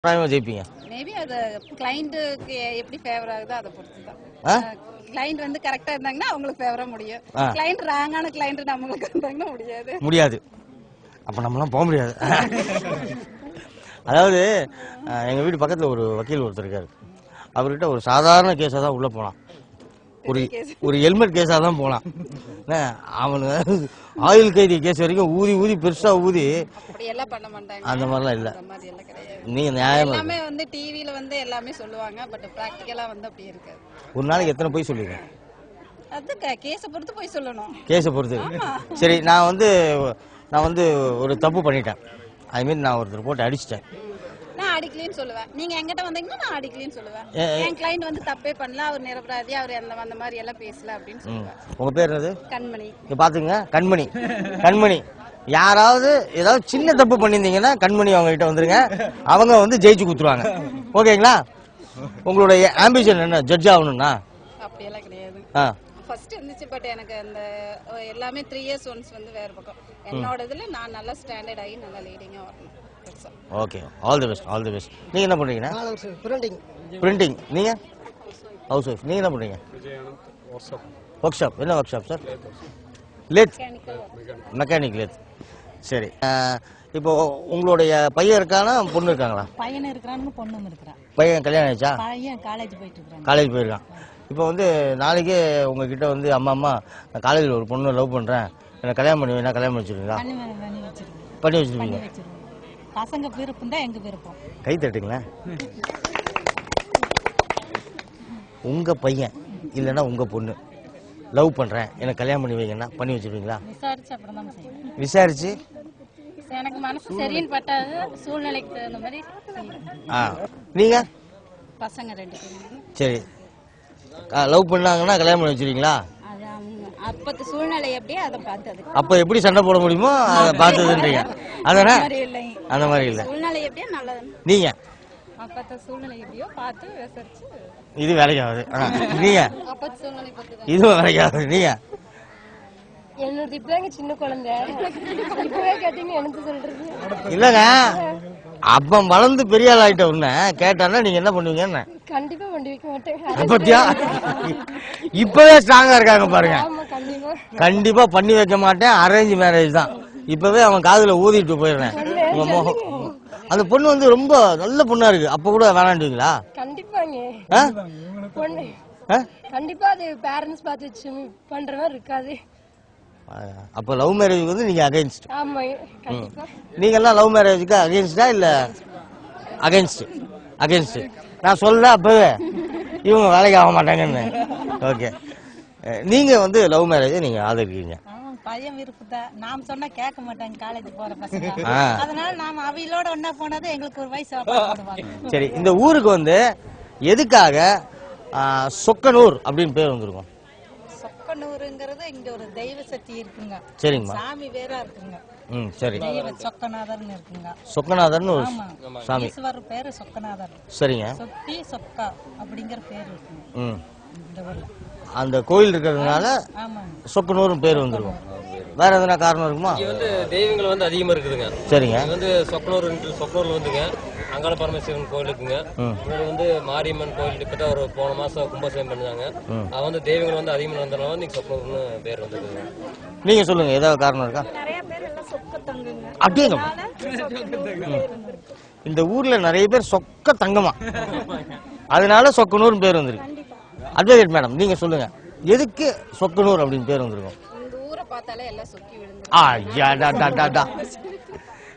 கட்டாயமா ஜெயிப்பீங்க. மேபி அது கிளைண்ட்டுக்கு எப்படி ஃபேவர் ஆகுதோ அதை பொறுத்து? தான் கிளைண்ட் வந்து கரெக்டா இருந்தாங்கன்னா அவங்களுக்கு ஃபேவரா முடியும். கிளைண்ட் ராங்கான கிளைண்ட் நம்மளுக்கு இருந்தாங்கன்னா முடியாது. முடியாது. அப்ப நம்மலாம் போக முடியாது. அதாவது அஹ், எங்க வீட்டு பக்கத்துல ஒரு வக்கீல் ஒருத்தர் இருக்காரு. அவர்கிட்ட ஒரு சாதாரண கேஸா தான் உள்ள போலாம். ஒரு ஒரு ஹெல்மெட் கேஸா தான் என்ன, அவனு ஆயுள் கைதி கேஸ் வரைக்கும் ஊதி ஊதி பெருசா ஊதி. அந்த மாதிரிலாம் இல்ல. அந்த மாதிரி எல்லாம் கிடையாது. நீங்க நியாயமா எல்லாமே வந்து டிவில வந்து எல்லாமே சொல்லுவாங்க பட் பிராக்டிக்கலா வந்து அப்படி இருக்காது. ஒரு நாளைக்கு எத்தனை போய் சொல்லிருக்கேன் அது கேஸை பொறுத்து போய் சொல்லணும். கேஸை பொறுத்து. சரி நான் வந்து நான் வந்து ஒரு தப்பு பண்ணிட்டேன். மீன் நான் ஒருத்தர் போட்டு அடிச்சிட்டேன். அடிக்கலின்னு சொல்லுவேன். நீங்க என்கிட்ட வந்தீங்கன்னா நான் அடிக்கலின்னு சொல்லுவேன். என் கிளைண்ட் வந்து தப்பே பண்ணல அவர் நிரபராதி அவர் அந்த அந்த மாதிரி எல்லாம் பேசல அப்படின்னு. சொல்லுவேன். உங்க பேர் என்னது? கண்மணி. இங்க பாத்துங்க கண்மணி. கண்மணி. யாராவது ஏதாவது சின்ன தப்பு பண்ணியிருந்தீங்கன்னா கண்மணி அவங்க கிட்ட வந்துருங்க. அவங்க வந்து ஜெயிச்சு குத்துருவாங்க ஓகேங்களா? உங்களுடைய ஆம்பிஷன் என்ன? ஜட்ஜ் ஆகணும்னா? அப்படியெல்லாம் கிடையாது. ஆ. ஃபர்ஸ்ட் இருந்துச்சு பட் எனக்கு அந்த எல்லாமே த்ரீ இயர்ஸ் ஒன்ஸ் வந்து வேற பக்கம். என்னோட இதுல நான் நல்லா ஸ்டாண்டர்ட் ஆகி நல்லா லீடிங்கா வரணும். Okay. All the best all the best நீங்க என்ன வருஷம் பிரிண்டிங் பிரிண்டிங் நீங்க? ஹவுஸ் ஒய்ஃப் நீங்க என்ன பண்றீங்க? ஒர்க் ஷாப் என்ன workshop sir lathe mechanic lathe சரி இப்போ உங்களுடைய பையன் இருக்கானா பொண்ணு இருக்காங்களா? பையன் இருக்கிறான்னு பொண்ணும் இருக்கிறான் பையன் கல்யாணம் ஆயிடுச்சா? பையன் காலேஜ் போயிட்டு இருக்கிறான். காலேஜ் போயிருக்கான். இப்போ வந்து நாளைக்கே உங்ககிட்ட வந்து அம்மா அம்மா நான் காலேஜில் ஒரு பொண்ணு லவ் பண்ணுறேன் எனக்கு கல்யாணம் பண்ணி வேணா கல்யாணம் பண்ணி வச்சுருவீங்களா? பண்ணி வச்சுருவீங்க. பசங்க விருப்பம் தான் எங்க விருப்பம். கை தட்டுங்களேன் உங்க பையன் இல்லைன்னா உங்க பொண்ணு. லவ் பண்றேன். எனக்கு கல்யாணம் பண்ணி வைங்கன்னா பண்ணி வச்சிருவீங்களா? விசாரிச்சு அப்புறம் விசாரிச்சு? எனக்கு மனசு சரின்னு பட்டாது. சூழ்நிலைக்கு தகுந்த மாதிரி. ஆ. நீங்க? பசங்க ரெண்டு சரி. லவ் பண்ணாங்கன்னா கல்யாணம் பண்ணி வச்சிருவீங்களா? அப்பத்து சூழ்நிலை எப்படியோ அதை பார்த்தது. அப்போ எப்படி சண்டை போட முடியுமோ அதை பார்த்ததுன்றீங்க. அதானே? இல்லை. அந்த மாதிரி இல்லை. சூழ்நிலை எப்படியோ நல்லது. நீங்க? அப்பத்த சூழ்நிலை எப்படியோ பார்த்து விசாரிச்சு. இது வேலைக்கு ஆகுது. ஆ, நீங்க? அப்பத்து சூழ்நிலை பார்த்து இதுவும் வேலைக்கு ஆகுது. நீங்க? என்னோட இப்பதாங்க சின்ன குழந்தை. இப்பவே கேட்டீங்க எனக்கு சொல்றது. இல்லங்க. அப்ப வளர்ந்து பெரிய ஆள் ஆயிட்ட உடனே கேட்டானா நீங்க என்ன பண்ணுவீங்க என்ன கண்டிப்பா வண்டி வைக்க மாட்டேன். பத்தியா இப்பவே ஸ்ட்ராங்கா இருக்காங்க பாருங்க. கண்டிப்பா. பண்ணி வைக்க மாட்டேன். அரேஞ்ச் மேரேஜ் தான். இப்பவே அவன் காதுல ஊதிட்டு போயிடுறேன். உங்க முகம். அந்த பொண்ணு வந்து ரொம்ப நல்ல பொண்ணா இருக்கு. அப்ப கூட வேணாண்டுவீங்களா கண்டிப்பாங்க? பொண்ணு? கண்டிப்பா அது பேரண்ட்ஸ் பார்த்து பண்ற மாதிரி இருக்காது. அப்ப லவ் மேரேஜுக்கு வந்து நீங்க அகைன்ஸ்ட் ஆமா கண்டிப்பா. நீங்க எல்லாம் லவ் மேரேஜுக்கு அகைன்ஸ்டா இல்ல? அகைன்ஸ்ட் அகைன்ஸ்ட் நான் சொல்ல அப்பவே. இவங்க வேலைக்கு ஆக மாட்டாங்கன்னு. ஓகே. நீங்க வந்து லவ் மேரேஜ் நீங்க ஆதரிக்கிறீங்க. பையன் விருப்பம் தான் நாம் சொன்னா கேட்க மாட்டாங்க காலேஜ் போற பசங்க. அதனால நாம அவையிலோட ஒன்னா போனது எங்களுக்கு ஒரு வயசு சரி இந்த ஊருக்கு வந்து எதுக்காக சொக்கனூர் அப்படின்னு பேர் வந்திருக்கும்? சொக்கனூருங்கிறது இங்க ஒரு தெய்வ சக்தி இருக்குங்க. சரிங்கம்மா சாமி வேற இருக்குங்க. ம் சரி. தெய்வ சொக்கநாதர்னு இருக்குங்க. சொக்கநாதர்னு ஒரு ஆமா. சாமி. ஈஸ்வரர் பேரு சொக்கநாதர். சரிங்க. சொக்கி சொக்கா அப்படிங்கிற பேர் இருக்குங்க. ம். இந்த ஊர்ல. அந்த கோயில் இருக்கிறதுனால சொக்கனூரும் பேர் வந்திருக்கும் வேற எதனா காரணம் இருக்குமா? இங்க வந்து தெய்வங்கள் வந்து அதிகமா இருக்குதுங்க. சரிங்க. இங்க வந்து சொக்கனூர் சொக்கனூர்ல வந்துங்க. அங்காள பரமேஸ்வரன் கோயில் இருக்குங்க ம். முன்னாடி வந்து மாரியம்மன் கோயில் கிட்ட ஒரு போன மாசம் கும்பாபிஷேகம் பண்ணாங்க அது வந்து தெய்வங்கள் வந்து அதிகமா வந்தனால வந்து சொக்கனூர்னு பேர் வந்திருக்குங்க. நீங்க சொல்லுங்க ஏதாவது காரணம் இருக்கா? அப்படியேங்க. இந்த ஊர்ல நிறைய பேர் சொக்க தங்கமா? அதனால சொக்கனூர் பேர் வந்திருக்கு. அட்வொகேட் மேடம் நீங்க சொல்லுங்க. எதுக்கு சொக்கனூர் அப்படின்னு பேர் வந்திருக்கும்? சொக்கி.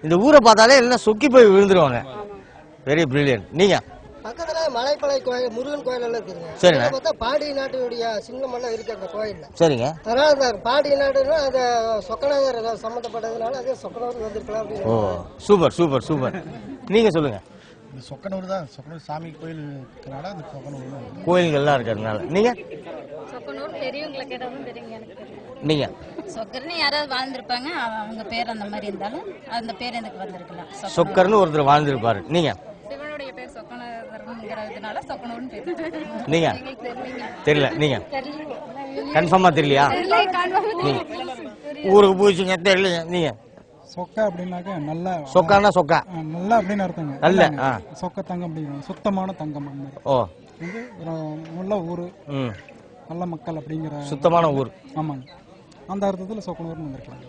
இந்த ஊரை பார்த்தாலே எல்லாம் சொக்கி போய் விழுந்துருவாங்க. வெரி பிரில்லியன்ட் நீங்க? பக்கத்துல மலைப்பளை கோயில் முருகன் கோயில் எல்லாம் இருக்குதுங்க சரிண்ணே. இதுல பார்த்தா பாடி நாட்டினுடைய சிங்கம் எல்லாம் இருக்கு அந்த கோயில்ல. சரிங்க. அதனால அந்த பாடி நாடுன்னா அந்த சொக்கநாதர் ஏதாவது சம்மந்தப்பட்டதுனால அதே சொக்கநாதர் வந்திருக்கலாம் அப்படின்னு. ஓ சூப்பர் சூப்பர் சூப்பர். நீங்க சொல்லுங்க. இந்த சொக்கனூர் தான் சொக்கனூர் சாமி கோயில் இருக்கிறனால அந்த சொக்கனூர் கோயில்கள்லாம் இருக்கிறதுனால. நீங்க? சொக்கனூர் பெரியவங்களை கேட்டாலும் தெரியுங்க எனக்கு தெரியும் நீங்க? சொக்கர்னு யாராவது வாழ்ந்திருப்பாங்க அவ- அவங்க பேர் அந்த மாதிரி இருந்தாலும் அந்த பேர் எனக்கு வந்திருக்கலாம். சொக்கர்னு ஒருத்தர் வாழ்ந்திருப்பாரு. நீங்க? சொக்கனங்கிறதுனால சொக்கனூர்னு பேர் நீங்க? தெரியல. நீங்க? கன்ஃபார்மா தெரியலையா? ஊருக்கு போயிடுச்சுங்க தெரியல நீங்க? சொக்க அப்படின்னாக்க நல்ல சொக்கானா சொக்கா. நல்ல அப்படின்னு அர்த்தங்க. நல்ல. சொக்க தங்கம் அப்படிங்கிறாங்க சுத்தமான தங்கம் ஓ. வந்து நல்ல ஊர். ம். நல்ல மக்கள் அப்படிங்கிற சுத்தமான ஊர். ஆமாங்க. அந்த அர்த்தத்தில் சொக்கனூர்னு வந்திருக்காங்க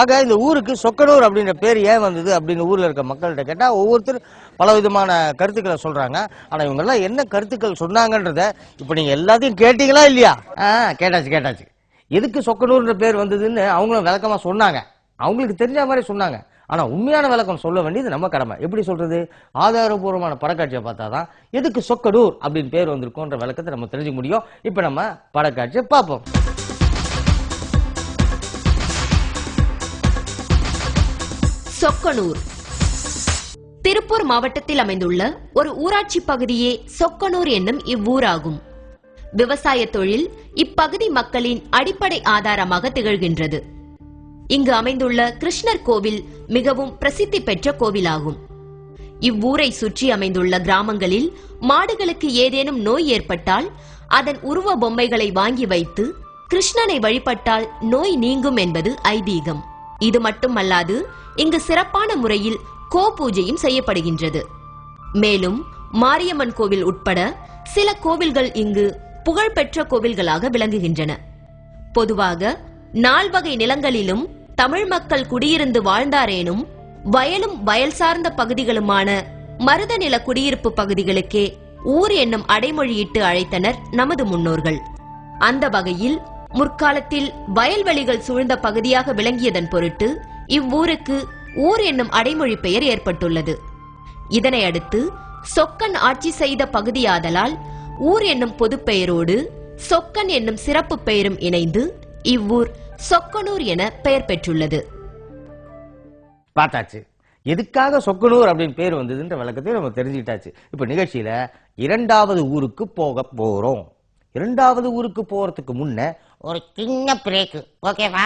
ஆக இந்த ஊருக்கு சொக்கனூர் அப்படின்ற பேர் ஏன் வந்தது அப்படின்னு ஊரில் இருக்க மக்கள்கிட்ட கேட்டால் ஒவ்வொருத்தர் பல விதமான கருத்துக்களை சொல்கிறாங்க ஆனால் இவங்கெல்லாம் என்ன கருத்துக்கள் சொன்னாங்கன்றத இப்போ நீங்கள் எல்லாத்தையும் கேட்டீங்களா இல்லையா? ஆ கேட்டாச்சு கேட்டாச்சு. எதுக்கு சொக்கனூர்ன்ற பேர் வந்ததுன்னு அவங்களும் விளக்கமாக சொன்னாங்க. அவங்களுக்கு தெரிஞ்ச மாதிரி சொன்னாங்க. ஆனால் உண்மையான விளக்கம் சொல்ல வேண்டியது நம்ம கடமை. எப்படி சொல்கிறது ஆதாரபூர்வமான படக்காட்சியை பார்த்தா தான் எதுக்கு சொக்கனூர் அப்படின்னு பேர் வந்திருக்கோன்ற விளக்கத்தை நம்ம தெரிஞ்சுக்க முடியும். இப்போ நம்ம படக்காட்சியை பார்ப்போம். சொக்கனூர். திருப்பூர் மாவட்டத்தில் அமைந்துள்ள ஒரு ஊராட்சி பகுதியே சொக்கனூர் என்னும் இவ்வூராகும். விவசாய தொழில் இப்பகுதி மக்களின் அடிப்படை ஆதாரமாக திகழ்கின்றது. இங்கு அமைந்துள்ள கிருஷ்ணர் கோவில் மிகவும் பிரசித்தி பெற்ற கோவிலாகும். இவ்வூரை சுற்றி அமைந்துள்ள கிராமங்களில் மாடுகளுக்கு ஏதேனும் நோய் ஏற்பட்டால் அதன் உருவ பொம்மைகளை வாங்கி வைத்து கிருஷ்ணனை வழிபட்டால் நோய் நீங்கும் என்பது ஐதீகம். இது மட்டுமல்லாது இங்கு சிறப்பான முறையில் கோ பூஜையும் செய்யப்படுகின்றது. மேலும் மாரியம்மன் கோவில் உட்பட சில கோவில்கள் இங்கு புகழ்பெற்ற கோவில்களாக விளங்குகின்றன. பொதுவாக நால்வகை நிலங்களிலும் தமிழ் மக்கள் குடியிருந்து வாழ்ந்தாரேனும் வயலும் வயல் சார்ந்த பகுதிகளுமான மருத நில குடியிருப்பு பகுதிகளுக்கே ஊர் என்னும் அடைமொழியிட்டு அழைத்தனர் நமது முன்னோர்கள். அந்த வகையில் முற்காலத்தில் வயல்வெளிகள் சூழ்ந்த பகுதியாக விளங்கியதன் பொருட்டு இவ்வூருக்கு ஊர் என்னும் அடைமொழி பெயர் ஏற்பட்டுள்ளது. இதனை அடுத்து சொக்கன் ஆட்சி செய்த பகுதியாதலால் ஊர் என்னும் பொதுப்பெயரோடு சொக்கன் என்னும் சிறப்பு பெயரும் இணைந்து இவ்வூர் சொக்கனூர் என பெயர் பெற்றுள்ளது. பார்த்தாச்சு. எதுக்காக சொக்கனூர் அப்படின்னு பேர் வந்ததுன்ற விளக்கத்தை நம்ம தெரிஞ்சுக்கிட்டாச்சு. இப்ப நிகழ்ச்சியில இரண்டாவது ஊருக்கு போக போறோம். இரண்டாவது ஊருக்கு போறதுக்கு முன்ன ஒரு சின்ன பிரேக்கு ஓகேவா